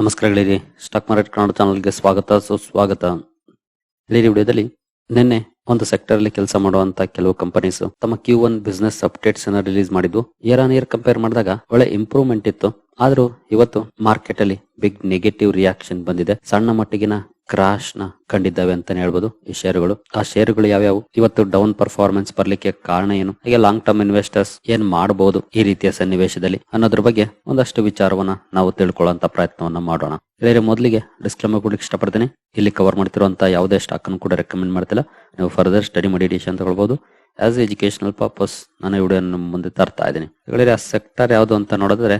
ನಮಸ್ಕಾರ stock market Kannada ಚಾನಲ್ಗೆ ಸ್ವಾಗತ, ಸುಸ್ವಾಗತ. ಗೆಳೆಯರಿ ವಿಡಿಯೋದಲ್ಲಿ ನಿನ್ನೆ ಒಂದು ಸೆಕ್ಟರ್ ಅಲ್ಲಿ ಕೆಲಸ ಮಾಡುವಂತ ಕೆಲವು ಕಂಪನೀಸ್ ತಮ್ಮ ಕ್ಯೂ ಒನ್ ಬಿಸ್ನೆಸ್ ಅಪ್ಡೇಟ್ಸ್ ಅನ್ನ ರಿಲೀಸ್ ಮಾಡಿದ್ದು. ಇಯರ್ ಆನ್ ಇಯರ್ ಕಂಪೇರ್ ಮಾಡಿದಾಗ ಒಳ್ಳೆ ಇಂಪ್ರೂವ್ಮೆಂಟ್ ಇತ್ತು. ಆದ್ರೂ ಇವತ್ತು ಮಾರ್ಕೆಟ್ ಅಲ್ಲಿ ಬಿಗ್ ನೆಗೆಟಿವ್ ರಿಯಾಕ್ಷನ್ ಬಂದಿದೆ. ಸಣ್ಣ ಮಟ್ಟಿಗಿನ ಕ್ರಾಶ್ನ ಕಂಡಿದ್ದಾವೆ ಅಂತಾನೆ ಹೇಳ್ಬೋದು ಈ ಷೇರುಗಳು ಆ ಷೇರುಗಳು ಯಾವ್ಯಾವು? ಇವತ್ತು ಡೌನ್ ಪರ್ಫಾರ್ಮೆನ್ಸ್ ಬರ್ಲಿಕ್ಕೆ ಕಾರಣ ಏನು? ಹಾಗೆ ಲಾಂಗ್ ಟರ್ಮ್ ಇನ್ವೆಸ್ಟರ್ಸ್ ಏನ್ ಮಾಡಬಹುದು ಈ ರೀತಿಯ ಸನ್ನಿವೇಶದಲ್ಲಿ ಅನ್ನೋದ್ರ ಬಗ್ಗೆ ಒಂದಷ್ಟು ವಿಚಾರವನ್ನ ನಾವು ತಿಳ್ಕೊಳ್ಳುವಂತ ಪ್ರಯತ್ನವನ್ನ ಮಾಡೋಣ. ಹೇಳಿದ್ರೆ ಮೊದಲಿಗೆ ಡಿಸ್ಕ್ಲೈಮರ್ ಕೊಡ್ಲಿಕ್ಕೆ ಇಷ್ಟಪಡ್ತೇನೆ. ಇಲ್ಲಿ ಕವರ್ ಮಾಡ್ತಿರುವಂತಹ ಯಾವುದೇ ಸ್ಟಾಕ್ ಅನ್ನು ಕೂಡ ರೆಕಮೆಂಡ್ ಮಾಡ್ತಿಲ್ಲ. ನೀವು ಫರ್ದರ್ ಸ್ಟಡಿ ಮಾಡಿ ಅಂತ ತಗೊಳ್ಬಹುದು ಆಸ್ ಎಜುಕೇಶನಲ್ ಪರ್ಪಸ್ ನಾನು ವಿಡಿಯೋ ಮುಂದೆ ತರ್ತಾ ಇದ್ದೀನಿ. ಹೇಳಿದ್ರೆ ಆ ಸೆಕ್ಟರ್ ಯಾವುದು ಅಂತ ನೋಡಿದ್ರೆ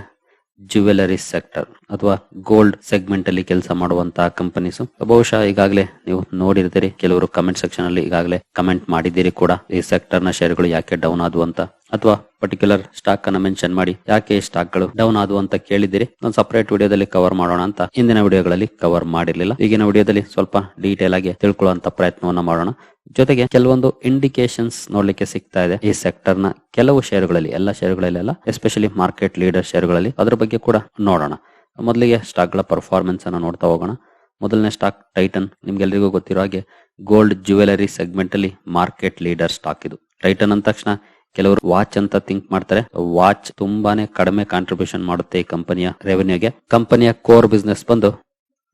ಜ್ಯುವೆಲರಿ ಸೆಕ್ಟರ್ ಅಥವಾ ಗೋಲ್ಡ್ ಸೆಗ್ಮೆಂಟ್ ಅಲ್ಲಿ ಕೆಲಸ ಮಾಡುವಂತಹ ಕಂಪನೀಸ್ ಬಹುಶಃ ಈಗಾಗಲೇ ನೀವು ನೋಡಿರ್ತೀರಿ, ಕೆಲವರು ಕಮೆಂಟ್ ಸೆಕ್ಷನ್ ಅಲ್ಲಿ ಈಗಾಗಲೇ ಕಮೆಂಟ್ ಮಾಡಿದ್ದೀರಿ ಕೂಡ ಈ ಸೆಕ್ಟರ್ನ ಶೇರ್ಗಳು ಯಾಕೆ ಡೌನ್ ಆದವು ಅಂತ. ಅಥವಾ ಪರ್ಟಿಕ್ಯುಲರ್ ಸ್ಟಾಕ್ ಅನ್ನ ಮೆನ್ಷನ್ ಮಾಡಿ, ಯಾಕೆ ಈ ಸ್ಟಾಕ್ಗಳು ಡೌನ್ ಆದವು ಅಂತ ಕೇಳಿದಿರಿ ನಾನು ಸಪರೇಟ್ ವಿಡಿಯೋದಲ್ಲಿ ಕವರ್ ಮಾಡೋಣ ಅಂತ ಇಂದಿನ ವಿಡಿಯೋಗಳಲ್ಲಿ ಕವರ್ ಮಾಡಿರಲಿಲ್ಲ. ಈಗಿನ ವಿಡಿಯೋದಲ್ಲಿ ಸ್ವಲ್ಪ ಡೀಟೇಲ್ ಆಗಿ ತಿಳ್ಕೊಳ್ಳುವಂತ ಪ್ರಯತ್ನವನ್ನ ಮಾಡೋಣ. ಜೊತೆಗೆ ಕೆಲವೊಂದು ಇಂಡಿಕೇಶನ್ಸ್ ನೋಡ್ಲಿಕ್ಕೆ ಸಿಗ್ತಾ ಇದೆ. ಈ ಸೆಕ್ಟರ್ನ ಕೆಲವು ಷೇರುಗಳಲ್ಲಿ ಎಲ್ಲ ಷೇರುಗಳಲ್ಲಿ ಅಲ್ಲ ಎಸ್ಪೆಷಲಿ ಮಾರ್ಕೆಟ್ ಲೀಡರ್ ಷೇರುಗಳಲ್ಲಿ ಅದ್ರ ಬಗ್ಗೆ ಕೂಡ ನೋಡೋಣ. ಮೊದಲಿಗೆ ಸ್ಟಾಕ್ಗಳ ಪರ್ಫಾರ್ಮೆನ್ಸ್ ಅನ್ನ ನೋಡ್ತಾ ಹೋಗೋಣ. ಮೊದಲನೇ ಸ್ಟಾಕ್ ಟೈಟನ್ ನಿಮ್ಗೆಲ್ರಿಗೂ ಗೊತ್ತಿರೋ ಹಾಗೆ ಗೋಲ್ಡ್ ಜ್ಯುವೆಲರಿ ಸೆಗ್ಮೆಂಟ್ ಅಲ್ಲಿ ಮಾರ್ಕೆಟ್ ಲೀಡರ್ ಸ್ಟಾಕ್ ಇದು. ಟೈಟನ್ ಅಂದ ತಕ್ಷಣ ಕೆಲವರು ವಾಚ್ ಅಂತ ಥಿಂಕ್ ಮಾಡ್ತಾರೆ. ವಾಚ್ ತುಂಬಾನೇ ಕಡಿಮೆ ಕಾಂಟ್ರಿಬ್ಯೂಷನ್ ಮಾಡುತ್ತೆ ಈ ಕಂಪನಿಯ ರೆವೆನ್ಯೂಗೆ ಕಂಪನಿಯ ಕೋರ್ ಬಿಸ್ನೆಸ್ ಬಂದು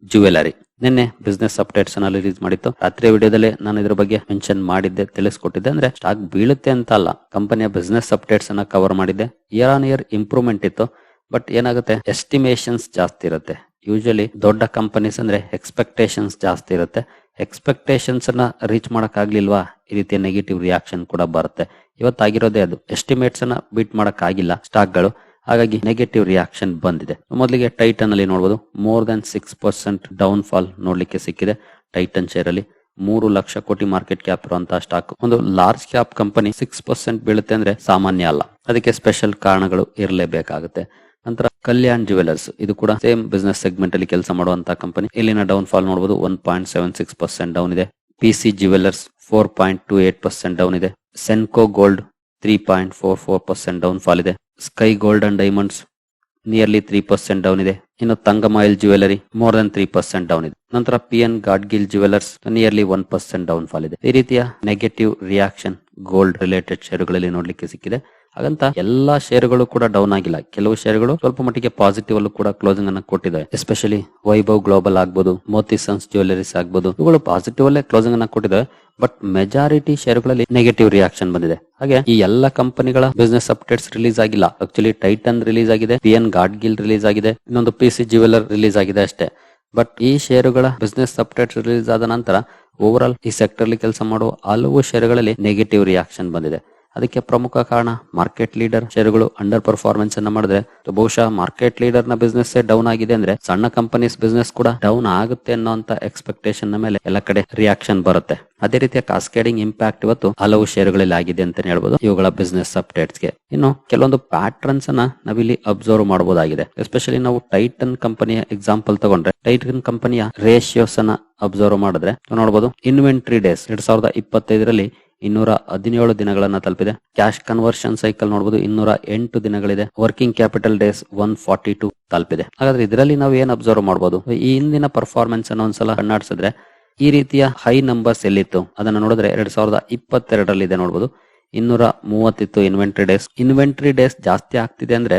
ಜ್ಯುವೆಲರಿ ನಿನ್ನೆ ಬಿಸ್ನೆಸ್ ಅಪ್ಡೇಟ್ಸ್ ಅನ್ನ ರಿಲೀಸ್ ಮಾಡಿತ್ತು. ರಾತ್ರಿ ವಿಡಿಯೋದಲ್ಲಿ ನಾನು ಇದ್ರ ಬಗ್ಗೆ ಮೆನ್ಷನ್ ಮಾಡಿದ್ದೆ, ತಿಳಿಸ್ಕೊಟ್ಟಿದ್ದೆ. ಅಂದ್ರೆ ಸ್ಟಾಕ್ ಬೀಳುತ್ತೆ ಅಂತ ಅಲ್ಲ. ಕಂಪನಿಯ ಬಿಸ್ನೆಸ್ ಅಪ್ಡೇಟ್ಸ್ ಅನ್ನ ಕವರ್ ಮಾಡಿದ್ದೆ. ಇಯರ್ ಆನ್ ಇಯರ್ ಇಂಪ್ರೂವ್ಮೆಂಟ್ ಇತ್ತು. ಬಟ್ ಏನಾಗುತ್ತೆ? ಎಸ್ಟಿಮೇಷನ್ಸ್ ಜಾಸ್ತಿ ಇರುತ್ತೆ. ಯೂಶಲಿ ದೊಡ್ಡ ಕಂಪನೀಸ್ ಅಂದ್ರೆ ಎಕ್ಸ್ಪೆಕ್ಟೇಷನ್ಸ್ ಜಾಸ್ತಿ ಇರುತ್ತೆ. ಎಕ್ಸ್ಪೆಕ್ಟೇಷನ್ಸ್ ಅನ್ನ ರೀಚ್ ಮಾಡಕ್ ಆಗ್ಲಿಲ್ವಾ ಈ ರೀತಿಯ ನೆಗೆಟಿವ್ ರಿಯಾಕ್ಷನ್ ಕೂಡ ಬರುತ್ತೆ. ಇವತ್ತಾಗಿರೋದೇ ಅದು. ಎಸ್ಟಿಮೇಟ್ಸ್ ಅನ್ನ ಬೀಟ್ ಮಾಡಕ್ ಆಗಿಲ್ಲ ಸ್ಟಾಕ್ಗಳು ಹಾಗಾಗಿ ನೆಗೆಟಿವ್ ರಿಯಾಕ್ಷನ್ ಬಂದಿದೆ. ಮೊದಲಿಗೆ ಟೈಟನ್ ಅಲ್ಲಿ ನೋಡಬಹುದು more than six percent down fall ನೋಡ್ಲಿಕ್ಕೆ ಸಿಕ್ಕಿದೆ. ಟೈಟನ್ ಶೇರ್ ಅಲ್ಲಿ ಮೂರು ಲಕ್ಷ ಕೋಟಿ ಮಾರ್ಕೆಟ್ ಕ್ಯಾಪ್ ಇರುವಂತಹ ಸ್ಟಾಕ್ ಒಂದು large cap company six percent ಬೀಳುತ್ತೆ ಅಂದ್ರೆ ಸಾಮಾನ್ಯ ಅಲ್ಲ. ಅದಕ್ಕೆ ಸ್ಪೆಷಲ್ ಕಾರಣಗಳು ಇರಲೇಬೇಕಾಗುತ್ತೆ. ನಂತರ ಕಲ್ಯಾಣ್ ಜುವೆಲರ್ಸ್ ಇದು ಕೂಡ ಸೇಮ್ ಬಿಸ್ನೆಸ್ ಸೆಗ್ಮೆಂಟ್ ಅಲ್ಲಿ ಕೆಲಸ ಮಾಡುವಂತಹ ಕಂಪನಿ ಇಲ್ಲಿನ ಡೌನ್ ಫಾಲ್ ನೋಡಬಹುದು one point seven six percent down ಇದೆ. P C jewellers four point two eight percent down ಇದೆ. Senco gold three point four four percent down fall ಇದೆ. Sky Gold and Diamonds nearly three percent down ಇದೆ. ಇನ್ನು Thangamayil jewellery more than three percent down ಇದೆ. ನಂತರ P N Gadgil jewellers nearly one percent down fall ಇದೆ. ಈ ರೀತಿಯ negative reaction gold related ಷೇರುಗಳಲ್ಲಿ ನೋಡ್ಲಿಕ್ಕೆ ಸಿಕ್ಕಿದೆ. ಹಾಗಂತ ಎಲ್ಲಾ ಷೇರುಗಳು ಕೂಡ ಡೌನ್ ಆಗಿಲ್ಲ. ಕೆಲವು ಶೇರ್ಗಳು ಸ್ವಲ್ಪ ಮಟ್ಟಿಗೆ ಪಾಸಿಟಿವ್ ಅಲ್ಲೂ ಕೂಡ ಕ್ಲೋಸಿಂಗ್ ಅನ್ನ ಕೊಟ್ಟಿದೆ. ಎಸ್ಪೆಷಲಿ ವೈಭವ್ ಗ್ಲೋಬಲ್ ಆಗ್ಬಹುದು ಮೋತಿ ಸನ್ಸ್ ಜ್ಯುವೆಲರೀಸ್ ಆಗ್ಬಹುದು ಇವುಗಳು ಪಾಸಿಟಿವ್ ಅಲ್ಲೇ ಕ್ಲೋಸಿಂಗ್ ಅನ್ನ ಕೊಟ್ಟಿದೆ. ಬಟ್ ಮೆಜಾರಿಟಿ ಷೇರುಗಳಲ್ಲಿ ನೆಗೆಟಿವ್ ರಿಯಾಕ್ಷನ್ ಬಂದಿದೆ. ಹಾಗೆ ಈ ಎಲ್ಲ ಕಂಪನಿಗಳ ಬಿಸ್ನೆಸ್ ಅಪ್ಡೇಟ್ಸ್ ರಿಲೀಸ್ ಆಗಿಲ್ಲ. ಆಕ್ಚುಲಿ ಟೈಟನ್ ರಿಲೀಸ್ ಆಗಿದೆ ಪಿ ಎನ್ ಗಾಡ್ಗಿಲ್ ರಿಲೀಸ್ ಆಗಿದೆ, ಇನ್ನೊಂದು ಪಿ ಸಿ ಜ್ಯುವೆಲರ್ ರಿಲೀಸ್ ಆಗಿದೆ ಅಷ್ಟೇ. ಬಟ್ ಈ ಶೇರುಗಳ ಬಿಸ್ನೆಸ್ ಅಪ್ಡೇಟ್ಸ್ ರಿಲೀಸ್ ಆದ ನಂತರ ಓವರ್ ಆಲ್ ಈ ಸೆಕ್ಟರ್ ಕೆಲಸ ಮಾಡುವ ಹಲವು ಷೇರುಗಳಲ್ಲಿ ನೆಗೆಟಿವ್ ರಿಯಾಕ್ಷನ್ ಬಂದಿದೆ. ಅದಕ್ಕೆ ಪ್ರಮುಖ ಕಾರಣ ಮಾರ್ಕೆಟ್ ಲೀಡರ್ ಷೇರುಗಳು ಅಂಡರ್ ಪರ್ಫಾರ್ಮೆನ್ಸ್ ಅನ್ನ ಮಾಡಿದ್ರೆ. ಬಹುಶಃ ಮಾರ್ಕೆಟ್ ಲೀಡರ್ನ ಬಿಸ್ನೆಸ್ ಡೌನ್ ಆಗಿದೆ ಅಂದ್ರೆ ಸಣ್ಣ ಕಂಪನೀಸ್ ಬಿಸ್ನೆಸ್ ಕೂಡ ಡೌನ್ ಆಗುತ್ತೆ ಅನ್ನೋಂತ ಎಕ್ಸ್ಪೆಕ್ಟೇಷನ್ನ ಮೇಲೆ ಎಲ್ಲ ಕಡೆ ರಿಯಾಕ್ಷನ್ ಬರುತ್ತೆ. ಅದೇ ರೀತಿಯ ಕಾಸ್ಕೇಡಿಂಗ್ ಇಂಪ್ಯಾಕ್ಟ್ ಇವತ್ತು ಹಲವು ಶೇರುಗಳಲ್ಲಿ ಆಗಿದೆ ಅಂತ ಹೇಳ್ಬೋದು. ಇವುಗಳ ಬಿಸ್ನೆಸ್ ಅಪ್ಡೇಟ್ಸ್ಗೆ. ಇನ್ನು ಕೆಲವೊಂದು ಪ್ಯಾಟರ್ನ್ಸ್ ಅನ್ನ ನಾವಿಲ್ಲಿ ಅಬ್ಸರ್ವ್ ಮಾಡಬಹುದಾಗಿದೆ ಎಸ್ಪೆಷಲಿ ನಾವು ಟೈಟನ್ ಕಂಪನಿಯ ಎಕ್ಸಾಂಪಲ್ ತಗೊಂಡ್ರೆ ಟೈಟನ್ ಕಂಪನಿಯ ರೇಷಿಯೋಸ್ ಅನ್ನ ಅಬ್ಸರ್ವ್ ಮಾಡಿದ್ರೆ ನೋಡಬಹುದು ಇನ್ವೆಂಟ್ರಿ ಡೇಸ್ ಎರಡ್ ಸಾವಿರದ ಇಪ್ಪತ್ತೈದರಲ್ಲಿ ಇನ್ನೂರ ಹದಿನೇಳು ದಿನಗಳನ್ನ ತಲುಪಿದೆ. ಕ್ಯಾಶ್ ಕನ್ವರ್ಷನ್ ಸೈಕಲ್ ನೋಡಬಹುದು ಇನ್ನೂರ ಎಂಟು ದಿನಗಳಿದೆ. Working capital days one forty two ತಲುಪಿದೆ. ಹಾಗಾದ್ರೆ ಇದರಲ್ಲಿ ನಾವು ಏನ್ ಅಬ್ಸರ್ವ್ ಮಾಡಬಹುದು ಈ ಹಿಂದಿನ ಪರ್ಫಾರ್ಮೆನ್ಸ್ ಅನ್ನ ಒಂದ್ಸಲ ಕಣ್ಣಾಡಿಸಿದ್ರೆ ಈ ರೀತಿಯ ಹೈ ನಂಬರ್ಸ್ ಎಲ್ಲಿತ್ತು? ಅದನ್ನ ನೋಡಿದ್ರೆ ಎರಡ್ ಸಾವಿರದ ಇಪ್ಪತ್ತೆರಡರಲ್ಲಿ ಇದೆ ನೋಡಬಹುದು ಇನ್ನೂರ ಮೂವತ್ತಿತ್ತು ಇನ್ವೆಂಟ್ರಿ ಡೇಸ್ ಇನ್ವೆಂಟ್ರಿ ಡೇಸ್ ಜಾಸ್ತಿ ಆಗ್ತಿದೆ ಅಂದ್ರೆ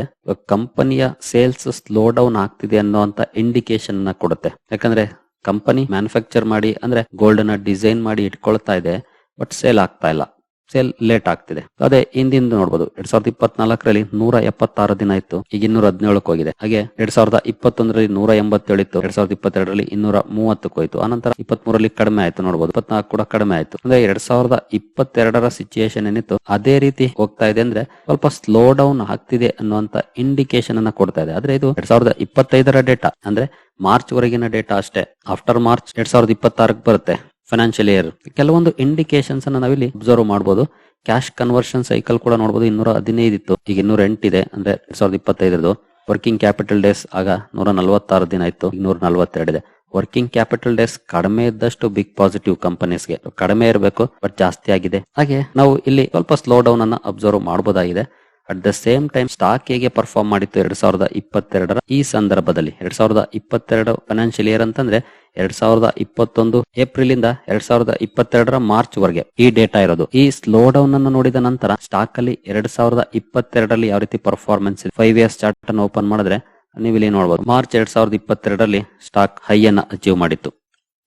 ಕಂಪನಿಯ ಸೇಲ್ಸ್ ಸ್ಲೋ ಡೌನ್ ಆಗ್ತಿದೆ ಅನ್ನೋಂತ ಇಂಡಿಕೇಶನ್ ಕೊಡುತ್ತೆ. ಯಾಕಂದ್ರೆ ಕಂಪನಿ ಮ್ಯಾನುಫ್ಯಾಕ್ಚರ್ ಮಾಡಿ, ಅಂದ್ರೆ ಗೋಲ್ಡ್ ಅನ್ನ ಡಿಸೈನ್ ಮಾಡಿ ಇಟ್ಕೊಳ್ತಾ ಇದೆ. ಬಟ್ ಸೇಲ್ ಆಗ್ತಾ ಇಲ್ಲ. ಸೇಲ್ ಲೇಟ್ ಆಗ್ತಿದೆ. ಅದೇ ಹಿಂದಿಂದ ನೋಡಬಹುದು ಎರಡ್ ಸಾವಿರದ ಇಪ್ಪತ್ನಾಲ್ಕರಲ್ಲಿ ನೂರ ಎಪ್ಪತ್ತಾರು ದಿನ ಇತ್ತು. ಈಗ ಇನ್ನೂರ ಹದಿನೇಳಕ್ಕೆ ಹೋಗಿದೆ. ಹಾಗೆ ಎರಡ್ ಸಾವಿರದ ಇಪ್ಪತ್ತೊಂದರಲ್ಲಿ ನೂರ ಎಂಬತ್ತೇಳು ಇತ್ತು ಎರಡ್ ಸಾವಿರದ ಇಪ್ಪತ್ತೆರಡರಲ್ಲಿ ಇನ್ನೂರ ಮೂವತ್ತಕ್ಕೆ ಹೋಯ್ತು. ಆನಂತರ ಇಪ್ಪತ್ತ್ ಮೂರಲ್ಲಿ ಕಡಿಮೆ ಆಯ್ತು ನೋಡಬಹುದು ಇಪ್ಪತ್ನಾಲ್ಕು ಕೂಡ ಕಡಿಮೆ ಆಯ್ತು. ಅಂದ್ರೆ ಎರಡ್ ಸಾವಿರದ ಇಪ್ಪತ್ತೆರಡರ ಸಿಚುಯೇಷನ್ ಏನಿತ್ತು, ಅದೇ ರೀತಿ ಹೋಗ್ತಾ ಇದೆ ಅಂದ್ರೆ ಸ್ವಲ್ಪ ಸ್ಲೋ ಡೌನ್ ಆಗ್ತಿದೆ ಅನ್ನುವಂತ ಇಂಡಿಕೇಶನ್ ಅನ್ನ ಕೊಡ್ತಾ ಇದೆ. ಆದ್ರೆ ಇದು ಎರಡ್ ಸಾವಿರದ ಇಪ್ಪತ್ತೈದರ ಡೇಟಾ ಅಂದ್ರೆ ಮಾರ್ಚ್ ವರೆಗಿನ ಡೇಟಾ ಅಷ್ಟೇ. ಆಫ್ಟರ್ ಮಾರ್ಚ್ ಎರಡ್ ಸಾವಿರದ ಇಪ್ಪತ್ತಾರಕ್ಕೆ ಬರುತ್ತೆ. ಫೈನಾನ್ಷಿಯಲ್ ಇಯರ್ ಕೆಲವೊಂದು ಇಂಡಿಕೇಶನ್ಸ್ ಅನ್ನ ನಾವಿಲ್ಲಿ ಅಬ್ಸರ್ವ್ ಮಾಡಬಹುದು ಕ್ಯಾಶ್ ಕನ್ವರ್ಷನ್ ಸೈಕಲ್ ಕೂಡ ನೋಡಬಹುದು ಇನ್ನೂರ ಹದಿನೈದು ಇತ್ತು ಈಗ ಇನ್ನೂರ ಇದೆ ಅಂದ್ರೆ ಎರಡ್ ಸಾವಿರದ ಇಪ್ಪತ್ತೈದರದು. ವರ್ಕಿಂಗ್ ಕ್ಯಾಪಿಟಲ್ ಡೇಸ್ ಆಗ ನೂರ ನಲವತ್ತಾರು ದಿನ ಇತ್ತು. ನೂರ ನಲವತ್ತೆರಡು ಇದೆ ವರ್ಕಿಂಗ್ ಕ್ಯಾಪಿಟಲ್ ಡೇಸ್ ಕಡಿಮೆ ಇದ್ದಷ್ಟು ಬಿಗ್ ಪಾಸಿಟಿವ್ ಕಂಪನೀಸ್ಗೆ ಕಡಿಮೆ ಇರಬೇಕು ಬಟ್ ಜಾಸ್ತಿ ಆಗಿದೆ. ಹಾಗೆ ನಾವು ಇಲ್ಲಿ ಸ್ವಲ್ಪ ಸ್ಲೋ ಡೌನ್ ಅನ್ನ ಅಬ್ಸರ್ವ್ ಮಾಡಬಹುದಾಗಿದೆ at the same time stock ಹೇಗೆ ಪರ್ಫಾರ್ಮ್ ಮಾಡಿತ್ತು ಎರಡ್ ಸಾವಿರದ ಇಪ್ಪತ್ತೆರಡರ ಈ ಸಂದರ್ಭದಲ್ಲಿ? ಎರಡ್ ಸಾವಿರದ ಇಪ್ಪತ್ತೆರಡು ಫೈನಾನ್ಷಿಯಲ್ ಇಯರ್ ಅಂತಂದ್ರೆ ಎರಡ್ ಸಾವಿರದ ಇಪ್ಪತ್ತೊಂದು ಏಪ್ರಿಲ್ ಇಂದ ಎರಡ್ ಸಾವಿರದ ಇಪ್ಪತ್ತೆರಡರ ಮಾರ್ಚ್ ವರೆಗೆ ಈ ಡೇಟಾ ಇರೋದು. ಈ ಸ್ಲೋ ಡೌನ್ ಅನ್ನು ನೋಡಿದ ನಂತರ ಸ್ಟಾಕ್ ಅಲ್ಲಿ ಎರಡ್ ಸಾವಿರದ ಇಪ್ಪತ್ತೆರಡರಲ್ಲಿ ಯಾವ ರೀತಿ ಪರ್ಫಾರ್ಮೆನ್ಸ್ ಫೈವ್ ಇಯರ್ಸ್ ಚಾರ್ಟ್ ಅನ್ನು ಓಪನ್ ಮಾಡಿದ್ರೆ ನೀವು ಇಲ್ಲಿ ನೋಡಬಹುದು ಮಾರ್ಚ್ ಎರಡ್ ಸಾವಿರದ ಇಪ್ಪತ್ತೆರಡರಲ್ಲಿ ಸ್ಟಾಕ್ ಹೈ ಅನ್ನ ಅಚೀವ್ ಮಾಡಿತ್ತು.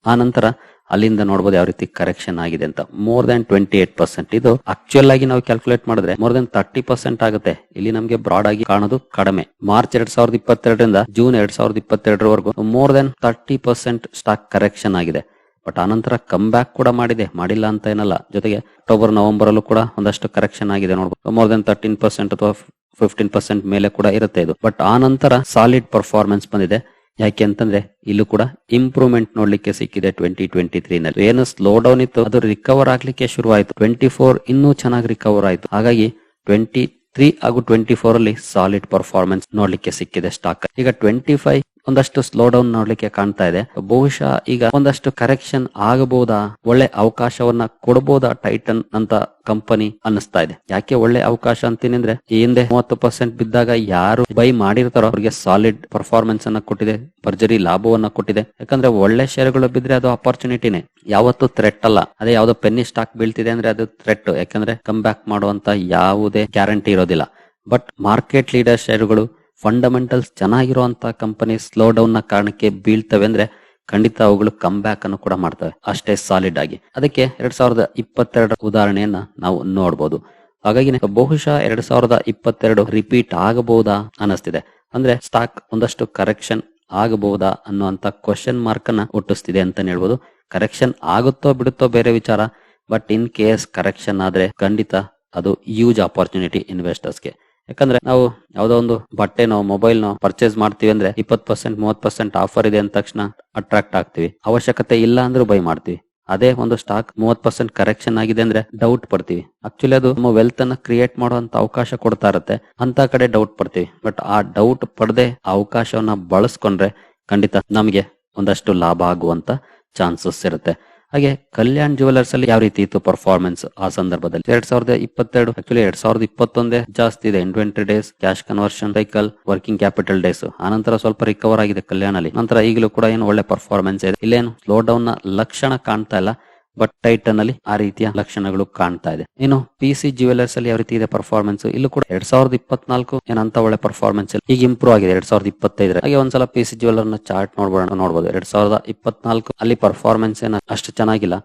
ಆ ನಂತರ ಅಲ್ಲಿಂದ ನೋಡಬಹುದು ಯಾವ ರೀತಿ ಕರೆಕ್ಷನ್ ಆಗಿದೆ ಅಂತ. More than twenty eight percent ಇದು ಆಕ್ಚುಯಲ್ ಆಗಿ ನಾವು ಕ್ಯಾಲ್ಕುಲೇಟ್ ಮಾಡಿದ್ರೆ ಮೋರ್ ದನ್ ತರ್ಟಿ ಪರ್ಸೆಂಟ್ ಆಗುತ್ತೆ. ಇಲ್ಲಿ ನಮಗೆ ಬ್ರಾಡ್ ಆಗಿ ಕಾಣೋದು ಕಡಿಮೆ. ಮಾರ್ಚ್ ಎರಡ್ ಸಾವಿರದ ಇಪ್ಪತ್ತೆರಡರಿಂದ ಜೂನ್ ಎರಡ್ ಸಾವಿರದ ಇಪ್ಪತ್ತೆರಡರವರೆಗೂ more than thirty percent stock correction ಆಗಿದೆ. ಬಟ್ ಆನಂತರ ಕಮ್ ಬ್ಯಾಕ್ ಕೂಡ ಮಾಡಿದೆ. ಮಾಡಿಲ್ಲ ಅಂತ ಏನಲ್ಲ. ಜೊತೆಗೆ ಅಕ್ಟೋಬರ್ ನವೆಂಬರ್ ಅಲ್ಲೂ ಕೂಡ ಒಂದಷ್ಟು ಕರೆಕ್ಷನ್ ಆಗಿದೆ ನೋಡಬಹುದು ಮೋರ್ ದನ್ ತರ್ಟೀನ್ ಪರ್ಸೆಂಟ್ ಅಥವಾ ಫಿಫ್ಟೀನ್ ಪರ್ಸೆಂಟ್ ಮೇಲೆ ಕೂಡ ಇರುತ್ತೆ ಇದು. ಬಟ್ ಆ ನಂತರ ಸಾಲಿಡ್ ಪರ್ಫಾರ್ಮೆನ್ಸ್ ಬಂದಿದೆ. ಯಾಕೆ ಅಂತಂದ್ರೆ ಇಲ್ಲೂ ಕೂಡ ಇಂಪ್ರೂವ್ಮೆಂಟ್ ನೋಡ್ಲಿಕ್ಕೆ ಸಿಕ್ಕಿದೆ ಟ್ವೆಂಟಿ ಟ್ವೆಂಟಿ ತ್ರೀ ನಲ್ಲಿ. ಏನು ಸ್ಲೋ ಡೌನ್ ಇತ್ತು, ಅದು ರಿಕವರ್ ಆಗ್ಲಿಕ್ಕೆ ಶುರು ಆಯ್ತು ಟ್ವೆಂಟಿ ಫೋರ್ ಇನ್ನೂ ಚೆನ್ನಾಗಿ ರಿಕವರ್ ಆಯ್ತು. ಹಾಗಾಗಿ ಟ್ವೆಂಟಿ ತ್ರೀ ಹಾಗೂ ಟ್ವೆಂಟಿ ಫೋರ್ ಅಲ್ಲಿ ಸಾಲಿಡ್ ಪರ್ಫಾರ್ಮೆನ್ಸ್ ನೋಡ್ಲಿಕ್ಕೆ ಸಿಕ್ಕಿದೆ ಸ್ಟಾಕ್ ಈಗ ಟ್ವೆಂಟಿ ಫೈವ್ ಒಂದಷ್ಟು ಸ್ಲೋ ಡೌನ್ ನೋಡ್ಲಿಕ್ಕೆ ಕಾಣ್ತಾ ಇದೆ. ಬಹುಶಃ ಈಗ ಒಂದಷ್ಟು ಕರೆಕ್ಷನ್ ಆಗಬಹುದಾ? ಒಳ್ಳೆ ಅವಕಾಶವನ್ನ ಕೊಡಬಹುದಾ ಟೈಟನ್ ಅಂತ ಕಂಪನಿ ಅನ್ನಿಸ್ತಾ ಇದೆ. ಯಾಕೆ ಒಳ್ಳೆ ಅವಕಾಶ ಅಂತೀನಿ ಅಂದ್ರೆ, ಈ ಹಿಂದೆ ಮೂವತ್ತು ಪರ್ಸೆಂಟ್ ಬಿದ್ದಾಗ ಯಾರು ಬೈ ಮಾಡಿರ್ತಾರೋ ಅವ್ರಿಗೆ ಸಾಲಿಡ್ ಪರ್ಫಾರ್ಮೆನ್ಸ್ ಅನ್ನ ಕೊಟ್ಟಿದೆ ಭರ್ಜರಿ ಲಾಭವನ್ನ ಕೊಟ್ಟಿದೆ. ಯಾಕಂದ್ರೆ ಒಳ್ಳೆ ಶೇರ್ಗಳು ಬಿದ್ರೆ ಅದು ಅಪಾರ್ಚುನಿಟಿನೇ ಯಾವತ್ತು ಥ್ರೆಟ್ ಅಲ್ಲ. ಅದೇ ಯಾವ್ದೋ ಪೆನ್ನಿ ಸ್ಟಾಕ್ ಬೀಳ್ತಿದೆ ಅಂದ್ರೆ ಅದು ಥ್ರೆಟ್ ಯಾಕಂದ್ರೆ ಕಮ್ ಬ್ಯಾಕ್ ಮಾಡುವಂತ ಯಾವುದೇ ಗ್ಯಾರಂಟಿ ಇರೋದಿಲ್ಲ. ಬಟ್ ಮಾರ್ಕೆಟ್ ಲೀಡರ್ ಶೇರುಗಳು ಫಂಡಮೆಂಟಲ್ಸ್ ಚೆನ್ನಾಗಿರುವಂತ ಕಂಪನಿ ಸ್ಲೋ ಡೌನ್ನ ಕಾರಣಕ್ಕೆ ಬೀಳ್ತವೆ ಅಂದ್ರೆ ಖಂಡಿತ ಅವುಗಳು ಕಮ್ ಬ್ಯಾಕ್ ಅನ್ನು ಕೂಡ ಮಾಡ್ತವೆ. ಅಷ್ಟೇ ಸಾಲಿಡ್ ಆಗಿ. ಅದಕ್ಕೆ ಎರಡ್ ಸಾವಿರದ ಇಪ್ಪತ್ತೆರಡರ ಉದಾಹರಣೆಯನ್ನ ನಾವು ನೋಡಬಹುದು ಹಾಗಾಗಿ ಬಹುಶಃ ಎರಡ್ ಸಾವಿರದ ಇಪ್ಪತ್ತೆರಡು ರಿಪೀಟ್ ಆಗಬಹುದಾ ಅನ್ನಿಸ್ತಿದೆ. ಅಂದ್ರೆ ಸ್ಟಾಕ್ ಒಂದಷ್ಟು ಕರೆಕ್ಷನ್ ಆಗಬಹುದಾ ಅನ್ನುವಂತ ಕ್ವಶನ್ ಮಾರ್ಕ್ ಅನ್ನ ಹುಟ್ಟಿಸ್ತಿದೆ ಅಂತ ಹೇಳ್ಬೋದು. ಕರೆಕ್ಷನ್ ಆಗುತ್ತೋ ಬಿಡುತ್ತೋ ಬೇರೆ ವಿಚಾರ ಬಟ್ ಇನ್ ಕೇಸ್ ಕರೆಕ್ಷನ್ ಆದ್ರೆ ಖಂಡಿತ ಅದು ಯೂಜ್ ಆಪರ್ಚುನಿಟಿ ಇನ್ವೆಸ್ಟರ್ಸ್ಗೆ ಯಾಕಂದ್ರೆ ನಾವು ಯಾವ್ದೋ ಒಂದು ಬಟ್ಟೆನೋ ಮೊಬೈಲ್ನೋ ಪರ್ಚೇಸ್ ಮಾಡ್ತೀವಿ ಅಂದ್ರೆ ಇಪ್ಪತ್ ಪರ್ಸೆಂಟ್ ಮೂವತ್ ಪರ್ಸೆಂಟ್ ಆಫರ್ ಇದೆ ಅಂದ ತಕ್ಷಣ ಅಟ್ರಾಕ್ಟ್ ಆಗ್ತೀವಿ. ಅವಶ್ಯಕತೆ ಇಲ್ಲ ಅಂದ್ರೂ ಬೈ ಮಾಡ್ತೀವಿ. ಅದೇ ಒಂದು ಸ್ಟಾಕ್ ಮೂವತ್ ಪರ್ಸೆಂಟ್ ಕರೆಕ್ಷನ್ ಆಗಿದೆ ಅಂದ್ರೆ ಡೌಟ್ ಪಡ್ತೀವಿ. ಆಕ್ಚುಲಿ ಅದು ನಮ್ಮ ವೆಲ್ತ್ ಅನ್ನ ಕ್ರಿಯೇಟ್ ಮಾಡುವಂತ ಅವಕಾಶ ಕೊಡ್ತಾ ಇರುತ್ತೆ. ಅಂತ ಕಡೆ ಡೌಟ್ ಪಡ್ತೀವಿ. ಬಟ್ ಆ ಡೌಟ್ ಪಡದೆ ಆ ಅವಕಾಶವನ್ನ ಬಳಸ್ಕೊಂಡ್ರೆ ಖಂಡಿತ ನಮಗೆ ಒಂದಷ್ಟು ಲಾಭ ಆಗುವಂತ ಚಾನ್ಸಸ್ ಇರುತ್ತೆ. ಹಾಗೆ ಕಲ್ಯಾಣ್ ಜುವೆಲರ್ಸ್ ಅಲ್ಲಿ ಯಾವ ರೀತಿ ಇತ್ತು ಪರ್ಫಾರ್ಮೆನ್ಸ್ ಆ ಸಂದರ್ಭದಲ್ಲಿ? ಎರಡ್ ಸಾವಿರದ ಇಪ್ಪತ್ತೆರಡು ಆಕ್ಚುಲಿ ಎರಡ್ ಸಾವಿರದ ಇಪ್ಪತ್ತೊಂದೇ ಜಾಸ್ತಿ ಇದೆ. Inventory days cash conversion cycle working capital days ಆನಂತರ ಸ್ವಲ್ಪ ರಿಕವರ್ ಆಗಿದೆ ಕಲ್ಯಾಣ ಅಲ್ಲಿ. ನಂತರ ಈಗಲೂ ಕೂಡ ಏನು ಒಳ್ಳೆ ಪರ್ಫಾರ್ಮೆನ್ಸ್ ಇದೆ. ಇಲ್ಲೇನು ಸ್ಲೋ ಡೌನ್ನ ಲಕ್ಷಣ ಕಾಣ್ತಾ ಇಲ್ಲ. ಬಟ್ ಟೈಟನ್ ಅಲ್ಲಿ ಆ ರೀತಿಯ ಲಕ್ಷಣಗಳು ಕಾಣ್ತಾ ಇದೆ. ಇನ್ನು ಪಿ ಸಿ ಜ್ಯುವೆಲರ್ಸ್ ಅಲ್ಲಿ ಯಾವ ರೀತಿ ಇದೆ ಪರ್ಫಾರ್ಮೆನ್ಸ್ ಇಲ್ಲೂ ಕೂಡ ಎರಡ್ ಸಾವಿರದ ಇಪ್ಪತ್ನಾಲ್ಕು ಏನಂತ ಒಳ್ಳೆ ಪರ್ಫಾರ್ಮೆನ್ಸ್ ಈಗ ಇಂಪ್ರೂವ್ ಆಗಿದೆ. ಎರಡ್ ಸಾವಿರದ ಇಪ್ಪತ್ತೈದರ ಹಾಗೆ ಒಂದ್ಸಲ ಪಿ ಸಿ ಜ್ಯುವೆಲರ್ನ ಚಾರ್ಟ್ ನೋಡ್ಬೋಣ ನೋಡಬಹುದು ಎರಡ್ ಸಾವಿರದ ಇಪ್ಪತ್ನಾಲ್ಕು ಅಲ್ಲಿ ಪರ್ಫಾರ್ಮೆನ್ಸ್ ಏನ ಅಷ್ಟು ಚೆನ್ನಾಗಿಲ್ಲ.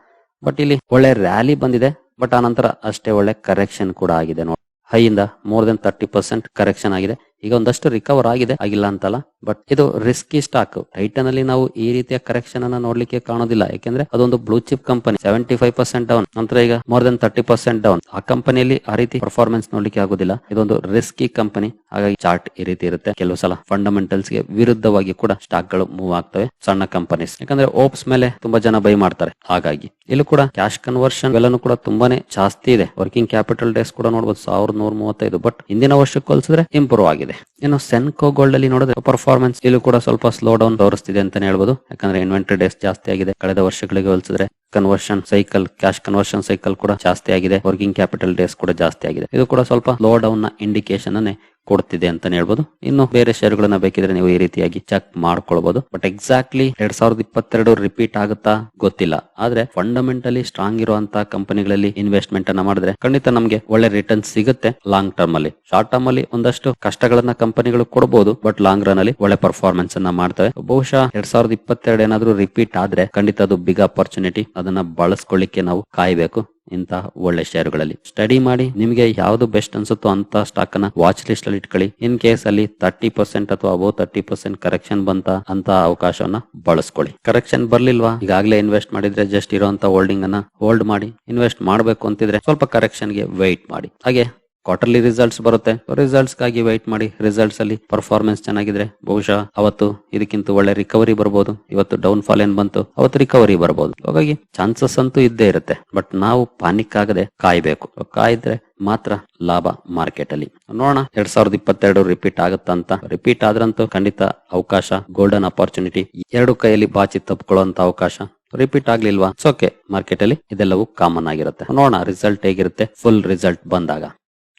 ಬಟ್ ಇಲ್ಲಿ ಒಳ್ಳೆ ರ್ಯಾಲಿ ಬಂದಿದೆ. ಬಟ್ ಆ ನಂತರ ಅಷ್ಟೇ ಒಳ್ಳೆ ಕರೆಕ್ಷನ್ ಕೂಡ ಆಗಿದೆ ನೋಡಿ ಹೈಯಿಂದ more than thirty percent correction ಆಗಿದೆ. ಈಗ ಒಂದಷ್ಟು ರಿಕವರ್ ಆಗಿದೆ. ಆಗಿಲ್ಲ ಅಂತಲ್ಲ. ಬಟ್ ಇದು ರಿಸ್ಕಿ ಸ್ಟಾಕ್ ಟೈಟನ್ ಅಲ್ಲಿ ನಾವು ಈ ರೀತಿಯ ಕರೆಕ್ಷನ್ ಅನ್ನ ನೋಡ್ಲಿಕ್ಕೆ ಕಾಣೋದಿಲ್ಲ. ಯಾಕೆಂದ್ರೆ ಅದೊಂದು blue chip company seventy five percent down ನಂತರ ಈಗ more than thirty percent down ಆ ಕಂಪನಿಯಲ್ಲಿ ಆ ರೀತಿ ಪರ್ಫಾರ್ಮೆನ್ಸ್ ನೋಡ್ಲಿಕ್ಕೆ ಆಗುದಿಲ್ಲ. ಇದೊಂದು ರಿಸ್ಕಿ ಕಂಪನಿ ಹಾಗಾಗಿ ಚಾರ್ಟ್ ಈ ರೀತಿ ಇರುತ್ತೆ. ಕೆಲವು ಸಲ ಫಂಡಮೆಂಟಲ್ಸ್ಗೆ ವಿರುದ್ಧವಾಗಿ ಕೂಡ ಸ್ಟಾಕ್ಗಳು ಮೂವ್ ಆಗ್ತವೆ. ಸಣ್ಣ ಕಂಪನೀಸ್ ಯಾಕಂದ್ರೆ ಓಪ್ಸ್ ಮೇಲೆ ತುಂಬಾ ಜನ ಬೈ ಮಾಡ್ತಾರೆ. ಹಾಗಾಗಿ ಇಲ್ಲಿ ಕೂಡ ಕ್ಯಾಶ್ ಕನ್ವರ್ಷನ್ ಎಲ್ಲಾನು ಕೂಡ ತುಂಬಾನೇ ಜಾಸ್ತಿ ಇದೆ. ವರ್ಕಿಂಗ್ ಕ್ಯಾಪಿಟಲ್ ಡೇಸ್ ಕೂಡ ನೋಡಬಹುದು ಸಾವಿರದ ನೂರ ಮೂವತ್ತೈದು. ಬಟ್ ಹಿಂದಿನ ವರ್ಷಕ್ಕೆ ಹೋಲಿಸಿದ್ರೆ ಇಂಪ್ರೂವ್ ಆಗಿದೆ. ಇನ್ನು ಸೆನ್ಕೋ ಗೋಲ್ಡ್ ಅಲ್ಲಿ ನೋಡಿದ್ರೆ ಪರ್ಫಾರ್ಮೆನ್ಸ್ ಇಲ್ಲೂ ಕೂಡ ಸ್ವಲ್ಪ ಸ್ಲೋ ಡೌನ್ ತೋರಿಸ್ತಿದೆ ಅಂತಾನೆ ಹೇಳ್ಬೋದು. ಯಾಕಂದ್ರೆ ಇನ್ವೆಂಟರಿ ಡೇಸ್ ಜಾಸ್ತಿ ಆಗಿದೆ. ಕಳೆದ ವರ್ಷಗಳಿಗೆ ಹೋಲಿಸಿದ್ರೆ conversion cycle cash conversion cycle ಕೂಡ ಜಾಸ್ತಿ ಆಗಿದೆ. ವರ್ಕಿಂಗ್ ಕ್ಯಾಪಿಟಲ್ ಡೇಸ್ ಕೂಡ ಜಾಸ್ತಿ ಆಗಿದೆ. ಇದು ಕೂಡ ಸ್ವಲ್ಪ ಸ್ಲೋ ಡೌನ್ನ ಇಂಡಿಕೇಶನ್ ಅನ್ನೇ ಕೊಡ್ತಿದೆ ಅಂತಾನೆ ಹೇಳ್ಬೋದು. ಇನ್ನು ಬೇರೆ ಶೇರ್ಗಳನ್ನ ಬೇಕಿದ್ರೆ ನೀವು ಈ ರೀತಿಯಾಗಿ ಚೆಕ್ ಮಾಡ್ಕೊಳ್ಬಹುದು ಬಟ್ ಎಕ್ಸಾಕ್ಟ್ಲಿ ಎರಡ್ ಸಾವಿರದ ಇಪ್ಪತ್ತೆರಡು ರಿಪೀಟ್ ಆಗುತ್ತಾ ಗೊತ್ತಿಲ್ಲ. ಆದ್ರೆ ಫಂಡಮೆಂಟಲಿ ಸ್ಟ್ರಾಂಗ್ ಇರುವಂತ ಕಂಪನಿಗಳಲ್ಲಿ ಇನ್ವೆಸ್ಟ್ಮೆಂಟ್ ಅನ್ನ ಮಾಡಿದ್ರೆ ಖಂಡಿತ ನಮಗೆ ಒಳ್ಳೆ ರಿಟರ್ನ್ ಸಿಗುತ್ತೆ ಲಾಂಗ್ ಟರ್ಮ್ ಅಲ್ಲಿ. ಶಾರ್ಟ್ ಟರ್ಮ್ ಅಲ್ಲಿ ಒಂದಷ್ಟು ಕಷ್ಟಗಳನ್ನ ಕಂಪನಿಗಳು ಕೊಡಬಹುದು ಬಟ್ ಲಾಂಗ್ ರನ್ ಅಲ್ಲಿ ಒಳ್ಳೆ ಪರ್ಫಾರ್ಮೆನ್ಸ್ ಅನ್ನ ಮಾಡ್ತವೆ. ಬಹುಶಃ ಎರಡ್ ಸಾವಿರದ ಇಪ್ಪತ್ತೆರಡು ಏನಾದ್ರು ರಿಪೀಟ್ ಆದ್ರೆ ಖಂಡಿತ ಅದು ಬಿಗ್ ಅಪರ್ಚುನಿಟಿ ಅದನ್ನ ಬಳಸ್ಕೊಳ್ಳಿಕ್ಕೆ ನಾವು ಕಾಯ್ಬೇಕು. ಇಂತಹ ಒಳ್ಳೆ ಶೇರುಗಳಲ್ಲಿ ಸ್ಟಡಿ ಮಾಡಿ, ನಿಮಗೆ ಯಾವ್ದು ಬೆಸ್ಟ್ ಅನ್ಸುತ್ತೋ ಅಂತ ಸ್ಟಾಕ್ ಅನ್ನ ವಾಚ್ ಲಿಸ್ಟ್ ಅಲ್ಲಿ ಇಟ್ಕೊಳ್ಳಿ. ಇನ್ ಕೇಸ್ ಅಲ್ಲಿ ತರ್ಟಿ ಪರ್ಸೆಂಟ್ ಅಥವಾ ಅಬೌವ್ ತರ್ಟಿ ಪರ್ಸೆಂಟ್ ಕರೆಕ್ಷನ್ ಬಂತ ಅಂತ ಅವಕಾಶವನ್ನ ಬಳಸ್ಕೊಳ್ಳಿ. ಕರೆಕ್ಷನ್ ಬರ್ಲಿಲ್ವಾ? ಈಗಾಗಲೇ ಇನ್ವೆಸ್ಟ್ ಮಾಡಿದ್ರೆ ಜಸ್ಟ್ ಇರುವಂತ ಹೋಲ್ಡಿಂಗ್ ಅನ್ನ ಹೋಲ್ಡ್ ಮಾಡಿ ಇನ್ವೆಸ್ಟ್ ಮಾಡಬೇಕು ಅಂತಿದ್ರೆ ಸ್ವಲ್ಪ ಕರೆಕ್ಷನ್ಗೆ ವೇಟ್ ಮಾಡಿ. ಹಾಗೆ ಕ್ವಾರ್ಟರ್ಲಿ ರಿಸಲ್ಟ್ಸ್ ಬರುತ್ತೆ. ರಿಸಲ್ಟ್ಸ್ಗಾಗಿ ವೈಟ್ ಮಾಡಿ ರಿಸಲ್ಟ್ಸ್ ಅಲ್ಲಿ ಪರ್ಫಾರ್ಮೆನ್ಸ್ ಚೆನ್ನಾಗಿದ್ರೆ ಬಹುಶಃ ಅವತ್ತು ಇದಕ್ಕಿಂತ ಒಳ್ಳೆ ರಿಕವರಿ ಬರಬಹುದು ಇವತ್ತು ಡೌನ್ ಫಾಲ್ ಏನ್ ಬಂತು, ಅವತ್ತು ರಿಕವರಿ ಬರಬಹುದು ಹಾಗಾಗಿ ಚಾನ್ಸಸ್ ಅಂತೂ ಇದ್ದೇ ಇರುತ್ತೆ. ಬಟ್ ನಾವು ಪಾನಿಕ್ ಆಗದೆ ಕಾಯ್ಬೇಕು. ಕಾಯ್ದ್ರೆ ಮಾತ್ರ ಲಾಭ ಮಾರ್ಕೆಟ್ ಅಲ್ಲಿ. ನೋಡೋಣ, ಎರಡ್ ಸಾವಿರದ ಇಪ್ಪತ್ತೆರಡು ರಿಪೀಟ್ ಆಗುತ್ತಾ ಅಂತ. ರಿಪೀಟ್ ಆದ್ರಂತೂ ಖಂಡಿತ ಅವಕಾಶ ಗೋಲ್ಡನ್ ಅಪಾರ್ಚುನಿಟಿ ಎರಡು ಕೈಯಲ್ಲಿ ಬಾಚಿ ತಪ್ಕೊಳ್ಳುವಂತ ಅವಕಾಶ. ರಿಪೀಟ್ ಆಗ್ಲಿಲ್ವಾ? ಸೋಕೆ ಮಾರ್ಕೆಟ್ ಅಲ್ಲಿ ಇದೆಲ್ಲವೂ ಕಾಮನ್ ಆಗಿರುತ್ತೆ. ನೋಡೋಣ ರಿಸಲ್ಟ್ ಹೇಗಿರುತ್ತೆ? ಫುಲ್ ರಿಸಲ್ಟ್ ಬಂದಾಗ.